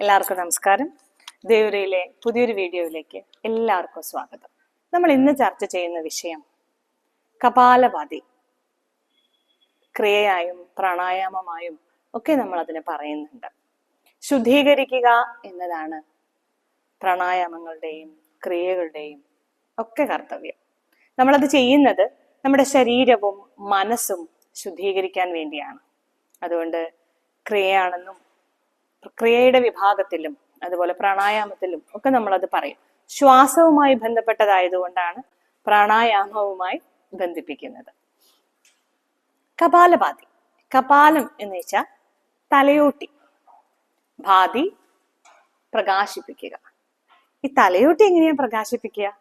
എല്ലാവർക്കും നമസ്കാരം. ദേവരയിലെ പുതിയൊരു വീഡിയോയിലേക്ക് എല്ലാവർക്കും സ്വാഗതം. നമ്മൾ ഇന്ന് ചർച്ച ചെയ്യുന്ന വിഷയം കപാലവാദി. ക്രിയയായും പ്രാണായാമമായും ഒക്കെ നമ്മൾ അതിനെ പറയുന്നുണ്ട്. ശുദ്ധീകരിക്കുക എന്നതാണ് പ്രാണായാമങ്ങളുടെയും ക്രിയകളുടെയും ഒക്കെ കർത്തവ്യം. നമ്മളത് ചെയ്യുന്നത് നമ്മുടെ ശരീരവും മനസ്സും ശുദ്ധീകരിക്കാൻ വേണ്ടിയാണ്. അതുകൊണ്ട് ക്രിയയാണെന്നും ക്രിയയുടെ വിഭാഗത്തിലും അതുപോലെ പ്രാണായാമത്തിലും ഒക്കെ നമ്മളത് പറയും. ശ്വാസവുമായി ബന്ധപ്പെട്ടതായതുകൊണ്ടാണ് പ്രാണായാമവുമായി ബന്ധിപ്പിക്കുന്നത്. കപാലഭാതി. കപാലം എന്ന് വെച്ചാൽ തലയോട്ടി. ഭാതി പ്രകാശിപ്പിക്കുക. ഈ തലയോട്ടി എങ്ങനെയാണ് പ്രകാശിപ്പിക്കുക?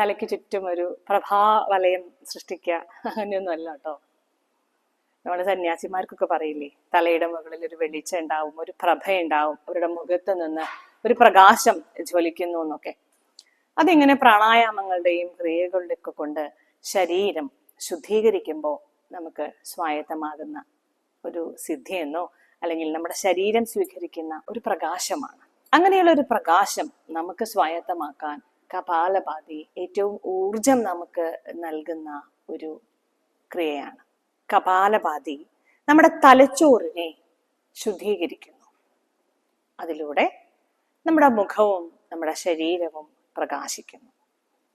തലയ്ക്ക് ചുറ്റും ഒരു പ്രഭാവലയം സൃഷ്ടിക്കുക. അങ്ങനെയൊന്നും അല്ല കേട്ടോ. നമ്മുടെ സന്യാസിമാർക്കൊക്കെ പറയില്ലേ തലയുടെ മുകളിൽ ഒരു വെളിച്ചം ഉണ്ടാവും ഒരു പ്രഭ ഉണ്ടാവും അവരുടെ മുഖത്ത് നിന്ന് ഒരു പ്രകാശം ജ്വലിക്കുന്നു എന്നൊക്കെ. അതിങ്ങനെ പ്രാണായാമങ്ങളുടെയും ക്രിയകളുടെയും ഒക്കെ കൊണ്ട് ശരീരം ശുദ്ധീകരിക്കുമ്പോൾ നമുക്ക് സ്വായത്തമാകുന്ന ഒരു സിദ്ധിയെന്നോ അല്ലെങ്കിൽ നമ്മുടെ ശരീരം സ്വീകരിക്കുന്ന ഒരു പ്രകാശമാണ്. അങ്ങനെയുള്ള ഒരു പ്രകാശം നമുക്ക് സ്വായത്തമാക്കാൻ കപാലപാതി ഏറ്റവും ഊർജം നമുക്ക് നൽകുന്ന ഒരു ക്രിയയാണ്. കപാലഭാതി നമ്മുടെ തലച്ചോറിനെ ശുദ്ധീകരിക്കുന്നു. അതിലൂടെ നമ്മുടെ മുഖവും നമ്മുടെ ശരീരവും പ്രകാശിക്കുന്നു.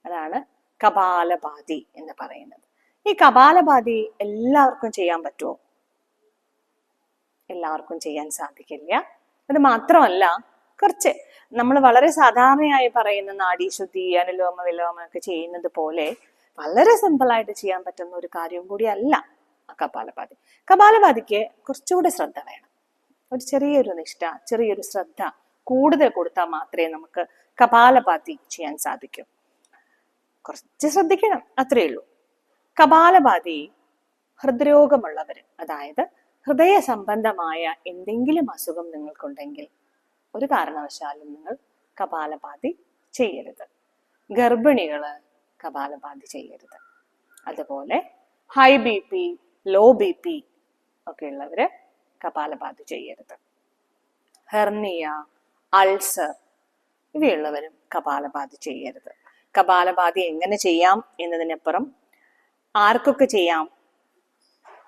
അതാണ് കപാലഭാതി എന്ന് പറയുന്നത്. ഈ കപാലഭാതി എല്ലാവർക്കും ചെയ്യാൻ പറ്റുമോ? എല്ലാവർക്കും ചെയ്യാൻ സാധിക്കില്ല. അത് മാത്രമല്ല കുറച്ച് നമ്മൾ വളരെ സാധാരണയായി പറയുന്ന നാഡീശുദ്ധി അനുലോമ വിലോമ ഒക്കെ ചെയ്യുന്നത് പോലെ വളരെ സിമ്പിളായിട്ട് ചെയ്യാൻ പറ്റുന്ന ഒരു കാര്യം കൂടിയല്ല കപാലഭാതി കപാലഭാതിക്ക് കുറച്ചുകൂടെ ശ്രദ്ധ വേണം. ഒരു ചെറിയൊരു നിഷ്ഠ ചെറിയൊരു ശ്രദ്ധ കൂടുതൽ കൊടുത്താൽ മാത്രമേ നമുക്ക് കപാലഭാതി ചെയ്യാൻ സാധിക്കൂ. കുറച്ച് ശ്രദ്ധിക്കണം അത്രയേ ഉള്ളൂ. കപാലഭാതി ഹൃദ്രോഗമുള്ളവർ അതായത് ഹൃദയ സംബന്ധമായ എന്തെങ്കിലും അസുഖം നിങ്ങൾക്കുണ്ടെങ്കിൽ ഒരു കാരണവശാലും നിങ്ങൾ കപാലഭാതി ചെയ്യരുത്. ഗർഭിണികൾ കപാലഭാതി ചെയ്യരുത്. അതുപോലെ high B P low B P ഒക്കെ ഉള്ളവര് കപാലഭാതി ചെയ്യരുത്. ഹെർണിയ അൾസർ ഇവയുള്ളവരും കപാലഭാതി ചെയ്യരുത്. കപാലഭാതി എങ്ങനെ ചെയ്യാം എന്നതിനപ്പുറം ആർക്കൊക്കെ ചെയ്യാം?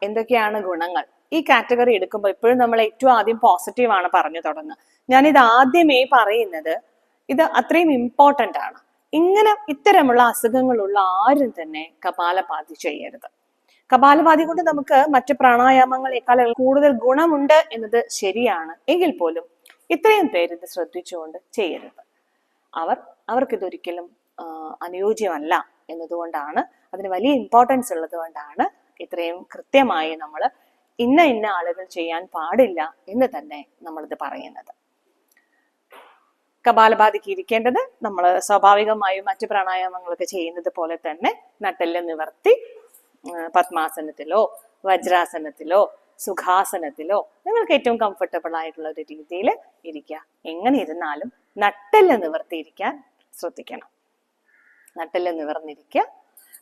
എന്തൊക്കെയാണ് ഗുണങ്ങൾ? ഈ കാറ്റഗറി എടുക്കുമ്പോൾ ഇപ്പോഴും നമ്മൾ ഏറ്റവും ആദ്യം പോസിറ്റീവ് ആണ് പറഞ്ഞു തുടങ്ങുക. ഞാനിത് ആദ്യമേ പറയുന്നത് ഇത് അത്രയും ഇമ്പോർട്ടന്റ് ആണ്. ഇങ്ങനെ ഇത്തരമുള്ള അസുഖങ്ങളുള്ള ആരും തന്നെ കപാലപാതി ചെയ്യരുത്. കപാലഭാതി കൊണ്ട് നമുക്ക് മറ്റ് പ്രാണായാമങ്ങളെക്കാൾ കൂടുതൽ ഗുണമുണ്ട് എന്നത് ശരിയാണ്. എങ്കിൽ പോലും ഇത്രയും പേര് ഇത് ശ്രദ്ധിച്ചുകൊണ്ട് ചെയ്യരുത്. അവർ അവർക്കിതൊരിക്കലും അനുയോജ്യമല്ല എന്നതുകൊണ്ടാണ് അതിന് വലിയ ഇമ്പോർട്ടൻസ് ഉള്ളത് കൊണ്ടാണ് ഇത്രയും കൃത്യമായി നമ്മൾ ഇന്ന ഇന്ന ആളുകൾ ചെയ്യാൻ പാടില്ല എന്ന് തന്നെ നമ്മളിത് പറയുന്നത്. കപാലഭാതിക്ക് ഇരിക്കേണ്ടത് നമ്മൾ സ്വാഭാവികമായും മറ്റു പ്രാണായാമങ്ങളൊക്കെ ചെയ്യുന്നത് പോലെ തന്നെ നട്ടെല്ല് നിവർത്തി പത്മാസനത്തിലോ വജ്രാസനത്തിലോ സുഖാസനത്തിലോ നിങ്ങൾക്ക് ഏറ്റവും കംഫർട്ടബിൾ ആയിട്ടുള്ള ഒരു രീതിയിൽ ഇരിക്കുക. എങ്ങനെ ഇരുന്നാലും നട്ടെല്ല് നിവർത്തിയിരിക്കാൻ ശ്രദ്ധിക്കണം. നട്ടെല്ല് നിവർന്നിരിക്കുക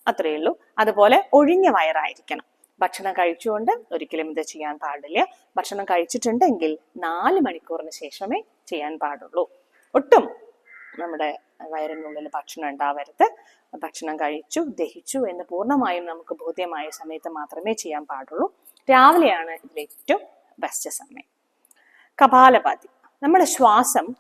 അത്രയേ ഉള്ളൂ. അതുപോലെ ഒഴിഞ്ഞ വയറായിരിക്കണം. ഭക്ഷണം കഴിച്ചുകൊണ്ട് ഒരിക്കലും ഇത് ചെയ്യാൻ പാടില്ല. ഭക്ഷണം കഴിച്ചിട്ടുണ്ടെങ്കിൽ നാല് മണിക്കൂറിന് ശേഷമേ ചെയ്യാൻ പാടുള്ളൂ. ഒട്ടും നമ്മുടെ വയറിനുള്ളിൽ ഭക്ഷണം ഉണ്ടാവരുത്. ഭക്ഷണം കഴിച്ചു ദഹിച്ചു എന്ന് പൂർണമായും നമുക്ക് ബോധ്യമായ സമയത്ത് മാത്രമേ ചെയ്യാൻ പാടുള്ളൂ. രാവിലെയാണ് ഇതിൽ ഏറ്റവും ബെസ്റ്റ് സമയം. കപാലപാതി നമ്മുടെ ശ്വാസം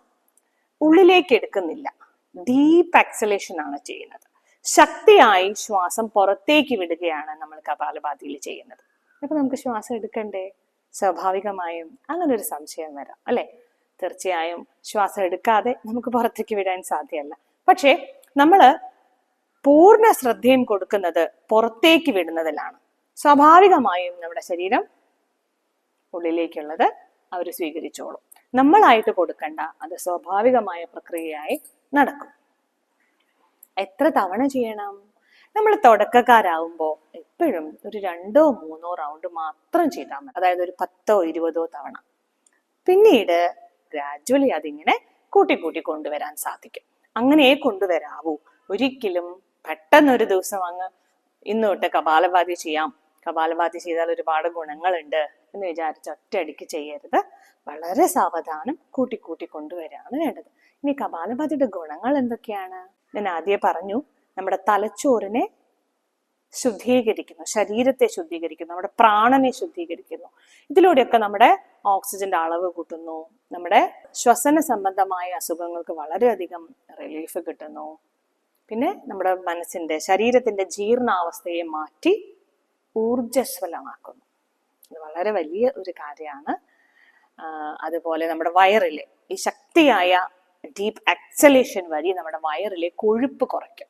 ഉള്ളിലേക്ക് എടുക്കുന്നില്ല. ഡീപ്പ് എക്സലേഷൻ ആണ് ചെയ്യുന്നത്. ശക്തിയായി ശ്വാസം പുറത്തേക്ക് വിടുകയാണ് നമ്മൾ കപാലപാതിയിൽ ചെയ്യുന്നത്. അപ്പൊ നമുക്ക് ശ്വാസം എടുക്കണ്ടേ? സ്വാഭാവികമായും അങ്ങനൊരു സംശയം വരാം അല്ലെ? തീർച്ചയായും ശ്വാസം എടുക്കാതെ നമുക്ക് പുറത്തേക്ക് വിടാൻ സാധ്യമല്ല. പക്ഷേ നമ്മൾ പൂർണ ശ്രദ്ധയും കൊടുക്കുന്നത് പുറത്തേക്ക് വിടുന്നതിലാണ്. സ്വാഭാവികമായും നമ്മുടെ ശരീരം ഉള്ളിലേക്കുള്ളത് അവർ സ്വീകരിച്ചോളും. നമ്മളായിട്ട് കൊടുക്കണ്ട അത് സ്വാഭാവികമായ പ്രക്രിയയായി നടക്കും. എത്ര തവണ ചെയ്യണം? നമ്മൾ തുടക്കക്കാരാവുമ്പോൾ എപ്പോഴും ഒരു രണ്ടോ മൂന്നോ റൗണ്ട് മാത്രം ചെയ്താൽ മതി. അതായത് ഒരു പത്തോ ഇരുപതോ തവണ. പിന്നീട് ഗ്രാജുവലി അതിങ്ങനെ കൂട്ടിക്കൂട്ടി കൊണ്ടുവരാൻ സാധിക്കും. അങ്ങനെ കൊണ്ടുവരാവൂ. ഒരിക്കലും പെട്ടെന്നൊരു ദിവസം അങ്ങ് ഇന്ന് തൊട്ട് കപാലഭാതി ചെയ്യാം. കപാലഭാതി ചെയ്താൽ ഒരുപാട് ഗുണങ്ങളുണ്ട് എന്ന് വിചാരിച്ച് ഒറ്റയടിക്ക് ചെയ്യരുത്. വളരെ സാവധാനം കൂട്ടിക്കൂട്ടി കൊണ്ടുവരികയാണ് വേണ്ടത്. ഇനി കപാലഭാതിയുടെ ഗുണങ്ങൾ എന്തൊക്കെയാണ്? ഞാൻ ആദ്യം പറഞ്ഞു നമ്മുടെ തലച്ചോറിനെ ശുദ്ധീകരിക്കുന്നു ശരീരത്തെ ശുദ്ധീകരിക്കുന്നു നമ്മുടെ പ്രാണനെ ശുദ്ധീകരിക്കുന്നു. ഇതിലൂടെയൊക്കെ നമ്മുടെ ഓക്സിജന്റെ അളവ് കൂട്ടുന്നു. നമ്മുടെ ശ്വസന സംബന്ധമായ അസുഖങ്ങൾക്ക് വളരെയധികം റിലീഫ് കിട്ടുന്നു. പിന്നെ നമ്മുടെ മനസ്സിന്റെ ശരീരത്തിന്റെ ജീർണാവസ്ഥയെ മാറ്റി ഊർജസ്വലമാക്കുന്നു ഇത് വളരെ വലിയ ഒരു കാര്യമാണ്. അതുപോലെ നമ്മുടെ വയറിലെ ഈ ശക്തിയായ ഡീപ്പ് എക്സലേഷൻ വഴി നമ്മുടെ വയറിലെ കൊഴുപ്പ് കുറയ്ക്കും.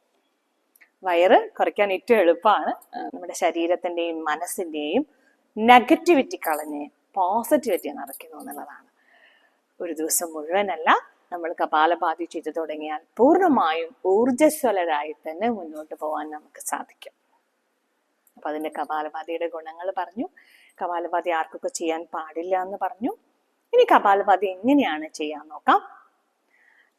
വയറ് കുറയ്ക്കാൻ ഏറ്റവും എളുപ്പമാണ്. നമ്മുടെ ശരീരത്തിന്റെയും മനസ്സിന്റെയും നെഗറ്റിവിറ്റി കളഞ്ഞ് പോസിറ്റിവിറ്റി നിറയ്ക്കുന്നു എന്നുള്ളതാണ്. ഒരു ദിവസം മുഴുവനല്ല നമ്മൾ കപാലഭാതി ചെയ്തു തുടങ്ങിയാൽ പൂർണമായും ഊർജസ്വലരായി തന്നെ മുന്നോട്ട് പോകാൻ നമുക്ക് സാധിക്കും. അപ്പൊ അതിന്റെ കപാലഭാതിയുടെ ഗുണങ്ങൾ പറഞ്ഞു. കപാലഭാതി ആർക്കൊക്കെ ചെയ്യാൻ പാടില്ല എന്ന് പറഞ്ഞു. ഇനി കപാലഭാതി എങ്ങനെയാണ് ചെയ്യാൻ നോക്കാം?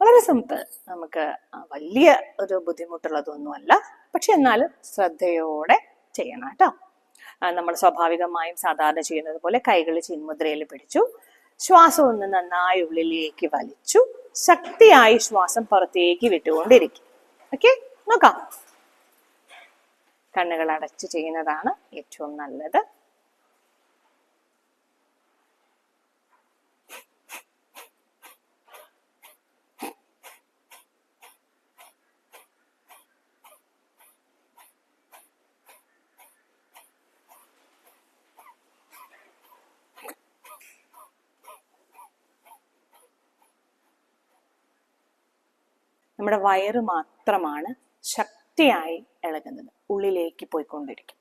വളരെ സിമ്പിൾ നമുക്ക് വലിയ ഒരു ബുദ്ധിമുട്ടുള്ളതൊന്നുമല്ല. പക്ഷെ എന്നാലും ശ്രദ്ധയോടെ ചെയ്യണം കേട്ടോ. നമ്മൾ സ്വാഭാവികമായും സാധാരണ ചെയ്യുന്നത് പോലെ കൈകൾ ചിന്മുദ്രയിൽ പിടിച്ചു. ശ്വാസം ഒന്ന് നന്നായി ഉള്ളിലേക്ക് വലിച്ചു. ശക്തിയായി ശ്വാസം പുറത്തേക്ക് വിട്ടുകൊണ്ടിരിക്കും. ഓക്കെ? നോക്കാം. കണ്ണുകൾ അടച്ച് ചെയ്യുന്നതാണ് ഏറ്റവും നല്ലത്. നമ്മുടെ വയറ് മാത്രമാണ് ശക്തിയായി ഇളകുന്നത്. ഉള്ളിലേക്ക് പോയിക്കൊണ്ടിരിക്കും.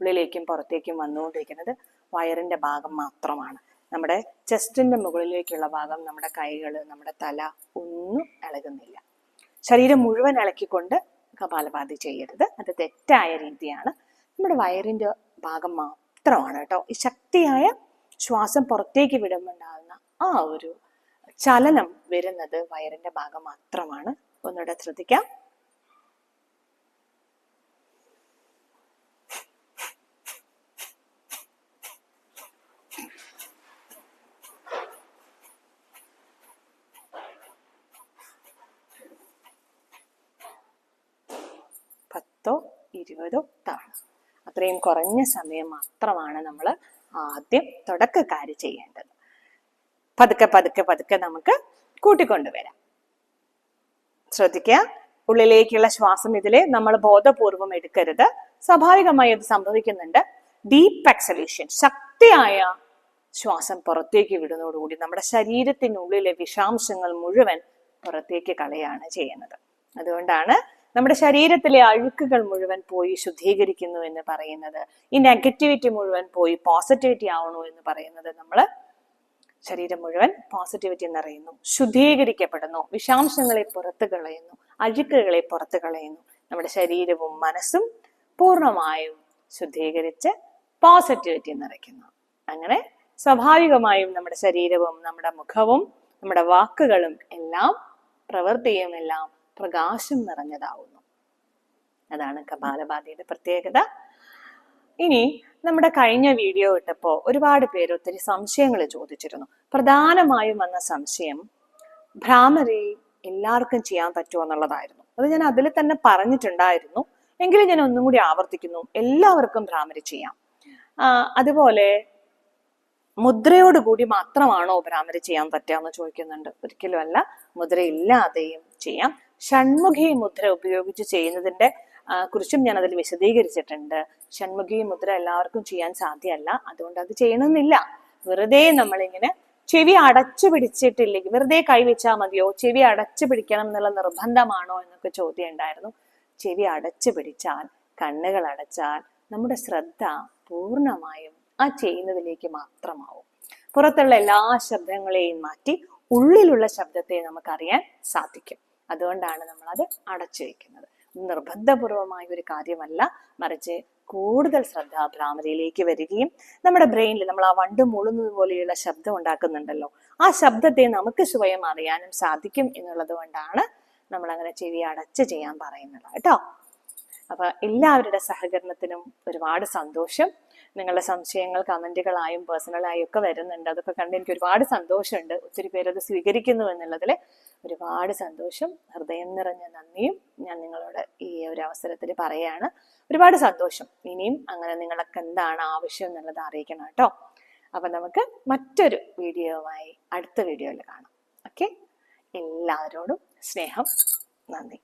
ഉള്ളിലേക്കും പുറത്തേക്കും വന്നുകൊണ്ടിരിക്കുന്നത് വയറിന്റെ ഭാഗം മാത്രമാണ്. നമ്മുടെ ചെസ്റ്റിന്റെ മുകളിലേക്കുള്ള ഭാഗം നമ്മുടെ കൈകൾ നമ്മുടെ തല ഒന്നും ഇളകുന്നില്ല. ശരീരം മുഴുവൻ ഇളക്കിക്കൊണ്ട് കപാലപാതി ചെയ്യരുത്. അത് തെറ്റായ രീതിയാണ്. നമ്മുടെ വയറിന്റെ ഭാഗം മാത്രമാണ് കേട്ടോ. ഈ ശക്തിയായ ശ്വാസം പുറത്തേക്ക് വിടുമ്പോണ്ടാകുന്ന ആ ഒരു ചലനം വരുന്നത് വയറിന്റെ ഭാഗം മാത്രമാണ്. ഒന്നുകൂടെ ശ്രദ്ധിക്കാം. പത്തോ ഇരുപതോ തവണ അത്രയും കുറഞ്ഞ സമയം മാത്രമാണ് നമ്മൾ ആദ്യം തുടക്കക്കാര് ചെയ്യേണ്ടത്. പതുക്കെ പതുക്കെ പതുക്കെ നമുക്ക് കൂട്ടിക്കൊണ്ടുവരാം. ശ്രദ്ധിക്കുക. ഉള്ളിലേക്കുള്ള ശ്വാസം ഇതിലെ നമ്മൾ ബോധപൂർവം എടുക്കരുത്. സ്വാഭാവികമായി അത് സംഭവിക്കുന്നുണ്ട്. ഡീപ്പ് എക്സലേഷൻ ശക്തിയായ ശ്വാസം പുറത്തേക്ക് വിടുന്നതോടുകൂടി നമ്മുടെ ശരീരത്തിനുള്ളിലെ വിഷാംശങ്ങൾ മുഴുവൻ പുറത്തേക്ക് കളയാണ് ചെയ്യുന്നത്. അതുകൊണ്ടാണ് നമ്മുടെ ശരീരത്തിലെ അഴുക്കുകൾ മുഴുവൻ പോയി ശുദ്ധീകരിക്കുന്നു എന്ന് പറയുന്നത്. ഈ നെഗറ്റിവിറ്റി മുഴുവൻ പോയി പോസിറ്റിവിറ്റി ആവണു എന്ന് പറയുന്നത് നമ്മൾ ശരീരം മുഴുവൻ പോസിറ്റിവിറ്റി നിറയുന്നു ശുദ്ധീകരിക്കപ്പെടുന്നു. വിഷാംശങ്ങളെ പുറത്തു കളയുന്നു. അഴുക്കുകളെ പുറത്തു കളയുന്നു. നമ്മുടെ ശരീരവും മനസ്സും പൂർണമായും ശുദ്ധീകരിച്ച് പോസിറ്റിവിറ്റി നിറയ്ക്കുന്നു അങ്ങനെ സ്വാഭാവികമായും നമ്മുടെ ശരീരവും നമ്മുടെ മുഖവും നമ്മുടെ വാക്കുകളും എല്ലാം പ്രവൃത്തിയും എല്ലാം പ്രകാശം നിറഞ്ഞതാവുന്നു. അതാണ് കപാലബാധയുടെ പ്രത്യേകത. ഇനി നമ്മുടെ കഴിഞ്ഞ വീഡിയോ ഇട്ടപ്പോൾ ഒരുപാട് പേര് ഒത്തിരി സംശയങ്ങൾ ചോദിച്ചിരുന്നു. പ്രധാനമായും വന്ന സംശയം ഭ്രാമരി എല്ലാവർക്കും ചെയ്യാൻ പറ്റുമോ എന്നുള്ളതായിരുന്നു. അത് ഞാൻ അതിൽ തന്നെ പറഞ്ഞിട്ടുണ്ടായിരുന്നു. എങ്കിലും ഞാൻ ഒന്നും കൂടി ആവർത്തിക്കുന്നു. എല്ലാവർക്കും ഭ്രാമരി ചെയ്യാം. അതുപോലെ മുദ്രയോട് കൂടി മാത്രമാണോ ഭ്രാമരി ചെയ്യാൻ പറ്റുക എന്ന് ചോദിക്കുന്നുണ്ട്. ഒരിക്കലും അല്ല. മുദ്ര ഇല്ലാതെയും ചെയ്യാം. ഷൺമുഖി മുദ്ര ഉപയോഗിച്ച് ചെയ്യുന്നതിന്റെ കുറിച്ചും ഞാൻ അതിൽ വിശദീകരിച്ചിട്ടുണ്ട്. ഷൺമുഖി മുദ്ര എല്ലാവർക്കും ചെയ്യാൻ സാധ്യമല്ല. അതുകൊണ്ട് അത് ചെയ്യണമെന്നില്ല. വെറുതെ നമ്മളിങ്ങനെ ചെവി അടച്ചു പിടിച്ചിട്ടില്ലെങ്കിൽ വെറുതെ കൈവച്ചാൽ മതിയോ? ചെവി അടച്ചു പിടിക്കണം എന്നുള്ള നിർബന്ധമാണോ എന്നൊക്കെ ചോദ്യം ഉണ്ടായിരുന്നു. ചെവി അടച്ചു പിടിച്ചാൽ കണ്ണുകൾ അടച്ചാൽ നമ്മുടെ ശ്രദ്ധ പൂർണമായും ആ ചെയ്യുന്നതിലേക്ക് മാത്രമാവും. പുറത്തുള്ള എല്ലാ ശബ്ദങ്ങളെയും മാറ്റി ഉള്ളിലുള്ള ശബ്ദത്തെ നമുക്കറിയാൻ സാധിക്കും. അതുകൊണ്ടാണ് നമ്മൾ അത് അടച്ചു വെക്കുന്നത്. നിർബന്ധപൂർവമായ ഒരു കാര്യമല്ല. മറിച്ച് കൂടുതൽ ശ്രദ്ധ ഭ്രാമരിയിലേക്ക് വരികയും നമ്മുടെ ബ്രെയിനിൽ നമ്മൾ ആ വണ്ട് മുളുന്നത് പോലെയുള്ള ശബ്ദം ഉണ്ടാക്കുന്നുണ്ടല്ലോ. ആ ശബ്ദത്തെ നമുക്ക് സ്വയം അറിയാനും സാധിക്കും എന്നുള്ളത് കൊണ്ടാണ് നമ്മൾ അങ്ങനെ ചെവി അടച്ച് ചെയ്യാൻ പറയുന്നത് കേട്ടോ. അപ്പൊ എല്ലാവരുടെ സഹകരണത്തിനും ഒരുപാട് സന്തോഷം. നിങ്ങളുടെ സംശയങ്ങൾ കമന്റുകളായും പേഴ്സണലായും ഒക്കെ വരുന്നുണ്ട്. അതൊക്കെ കണ്ട് എനിക്ക് ഒരുപാട് സന്തോഷമുണ്ട്. ഒത്തിരി പേര് അത് സ്വീകരിക്കുന്നു എന്നുള്ളതിൽ ഒരുപാട് സന്തോഷം ഹൃദയം നിറഞ്ഞ നന്ദിയും ഞാൻ നിങ്ങളോട് ഈ ഒരു അവസരത്തിൽ പറയാണ്. ഒരുപാട് സന്തോഷം. ഇനിയും അങ്ങനെ നിങ്ങളൊക്കെ എന്താണ് ആവശ്യം എന്നുള്ളത് അറിയിക്കണം കേട്ടോ. അപ്പൊ നമുക്ക് മറ്റൊരു വീഡിയോയുമായി അടുത്ത വീഡിയോയിൽ കാണാം. ഓക്കെ? എല്ലാവരോടും സ്നേഹം നന്ദി.